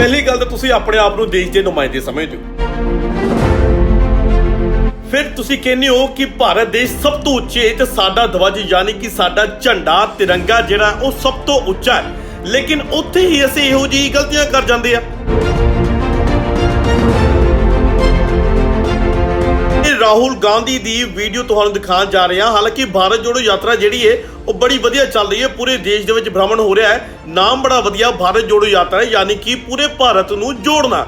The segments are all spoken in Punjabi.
ਪਹਿਲੀ ਗੱਲ ਤਾਂ ਤੁਸੀਂ ਆਪਣੇ ਆਪ ਨੂੰ ਦੇਸ਼ ਦੇ ਨੁਮਾਇੰਦੇ ਸਮਝਦੇ ਹੋ। ਫਿਰ ਤੁਸੀਂ ਕਹਿੰਦੇ ਹੋ ਕਿ ਭਾਰਤ ਦੇਸ਼ ਸਭ ਤੋਂ ਉੱਚੇ ਤੇ ਸਾਡਾ ਧਵਜ ਯਾਨੀ ਕਿ ਸਾਡਾ ਝੰਡਾ ਤਿਰੰਗਾ ਜਿਹੜਾ, ਉਹ ਸਭ ਤੋਂ ਉੱਚਾ ਹੈ। ਲੇਕਿਨ ਉੱਥੇ ਹੀ ਅਸੀਂ ਇਹੋ ਜਿਹੀ ਗਲਤੀਆਂ ਕਰ ਜਾਂਦੇ ਆ। ਰਾਹੁਲ ਗਾਂਧੀ ਦੀ ਵੀਡੀਓ ਤੁਹਾਨੂੰ ਦਿਖਾਉਣ ਜਾ ਰਹੇ ਹਾਂ। ਹਾਲਾਂਕਿ ਭਾਰਤ ਜੋੜੋ ਯਾਤਰਾ ਜਿਹੜੀ ਹੈ ਉਹ ਬੜੀ ਵਧੀਆ ਚੱਲ ਰਹੀ ਹੈ। ਪੂਰੇ ਦੇਸ਼ ਦੇ ਵਿੱਚ ਭ੍ਰਮਣ ਹੋ ਰਿਹਾ ਹੈ। ਨਾਮ ਬੜਾ ਵਧੀਆ, ਭਾਰਤ ਜੋੜੋ ਯਾਤਰਾ ਹੈ, ਯਾਨੀ ਕਿ ਪੂਰੇ ਭਾਰਤ ਨੂੰ ਜੋੜਨਾ।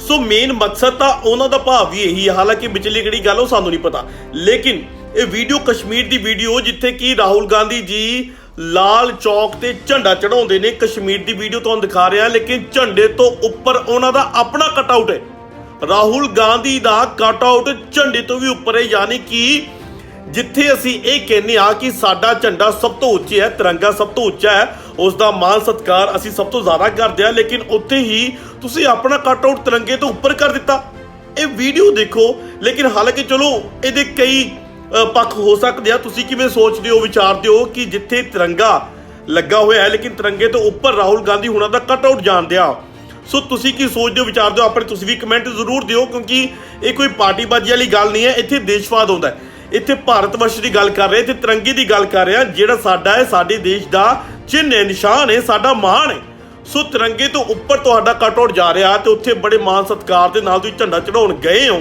ਸੋ ਮੇਨ ਮਕਸਦ ਤਾਂ ਉਹਨਾਂ ਦਾ ਭਾਵ ਵੀ ਇਹੀ ਹੈ। ਹਾਲਾਂਕਿ ਵਿਚਲੀ ਕਿਹੜੀ ਗੱਲ ਉਹ ਸਾਨੂੰ ਨਹੀਂ ਪਤਾ। ਲੇਕਿਨ ਇਹ ਵੀਡੀਓ ਕਸ਼ਮੀਰ ਦੀ ਵੀਡੀਓ, ਜਿੱਥੇ ਕਿ ਰਾਹੁਲ ਗਾਂਧੀ ਜੀ ਲਾਲ ਚੌਕ ਤੇ ਝੰਡਾ ਚੜਾਉਂਦੇ ਨੇ, ਕਸ਼ਮੀਰ ਦੀ ਵੀਡੀਓ ਤੁਹਾਨੂੰ ਦਿਖਾ ਰਿਹਾ ਲੇਕਿਨ ਝੰਡੇ ਤੋਂ ਉੱਪਰ ਉਹਨਾਂ ਦਾ ਆਪਣਾ ਕਟਆਊਟ ਹੈ। ਰਾਹੁਲ ਗਾਂਧੀ ਦਾ ਕਟਆਊਟ ਝੰਡੇ ਤੋਂ ਵੀ ਉੱਪਰ ਹੈ, ਯਾਨੀ ਕਿ ਜਿੱਥੇ ਅਸੀਂ ਇਹ ਕਹਿੰਦੇ ਆ ਕਿ ਸਾਡਾ ਝੰਡਾ ਸਭ ਤੋਂ ਉੱਚਾ ਹੈ, ਤਿਰੰਗਾ ਸਭ ਤੋਂ ਉੱਚਾ ਹੈ ਉਸ ਦਾ ਮਾਨ ਸਤਕਾਰ ਅਸੀਂ ਸਭ ਤੋਂ ਜ਼ਿਆਦਾ ਕਰਦੇ ਆ ਲੇਕਿਨ ਉੱਥੇ ਹੀ ਤੁਸੀਂ ਆਪਣਾ ਕਟ ਆਊਟ ਤਿਰੰਗੇ ਤੋਂ ਉੱਪਰ ਕਰ ਦਿੱਤਾ। ਇਹ ਵੀਡੀਓ ਦੇਖੋ, ਲੇਕਿਨ ਹਾਲਾਂਕਿ ਚਲੋ, ਇਹਦੇ ਕਈ ਪੱਖ ਹੋ ਸਕਦੇ ਆ। ਤੁਸੀਂ ਕਿਵੇਂ ਸੋਚਦੇ ਹੋ, ਵਿਚਾਰਦੇ ਹੋ ਕਿ ਜਿੱਥੇ ਤਿਰੰਗਾ ਲੱਗਾ ਹੋਇਆ ਹੈ, ਲੇਕਿਨ ਤਿਰੰਗੇ ਤੋਂ ਉੱਪਰ ਰਾਹੁਲ ਗਾਂਧੀ ਹੁਣਾਂ ਦਾ ਕਟ ਆਊਟ ਜਾਣਦੇ ਆ। ਸੋ ਤੁਸੀਂ ਕੀ ਸੋਚਦੇ ਹੋ, ਵਿਚਾਰਦੇ ਹੋ, ਆਪਣੇ ਤੁਸੀਂ ਵੀ ਕਮੈਂਟ ਜ਼ਰੂਰ ਦਿਓ, ਕਿਉਂਕਿ ਇਹ ਕੋਈ ਪਾਰਟੀਬਾਜ਼ੀ ਵਾਲੀ ਗੱਲ ਨਹੀਂ ਹੈ, ਇੱਥੇ ਦੇਸ਼ਵਾਦ ਹੁੰਦਾ ਹੈ। ਇੱਥੇ ਭਾਰਤ ਵਰਸ਼ ਦੀ ਗੱਲ ਕਰ ਰਹੇ ਤੇ ਤਿਰੰਗੇ ਦੀ ਗੱਲ ਕਰ ਰਿਹਾ, ਜਿਹੜਾ ਸਾਡਾ ਹੈ, ਸਾਡੇ ਦੇਸ਼ ਦਾ ਚਿੰਨ੍ਹ ਹੈ, ਨਿਸ਼ਾਨ ਹੈ, ਸਾਡਾ ਮਾਣ ਹੈ। ਸੋ ਤਿਰੰਗੇ ਤੋਂ ਉੱਪਰ ਤੁਹਾਡਾ ਕਟਆਊਟ ਜਾ ਰਿਹਾ ਤੇ ਉੱਥੇ ਬੜੇ ਮਾਣ ਸਤਿਕਾਰ ਦੇ ਨਾਲ ਤੁਸੀਂ ਝੰਡਾ ਚੜਾਉਣ ਗਏ ਹੋ।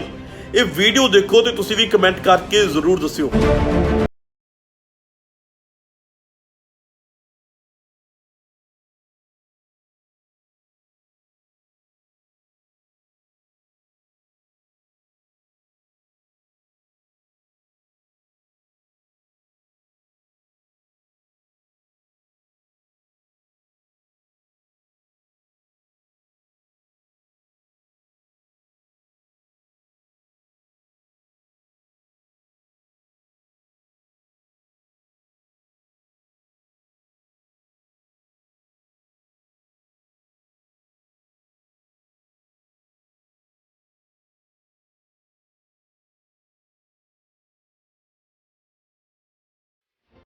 ਇਹ ਵੀਡੀਓ ਦੇਖੋ ਤੇ ਤੁਸੀਂ ਵੀ ਕਮੈਂਟ ਕਰਕੇ ਜ਼ਰੂਰ ਦੱਸਿਓ।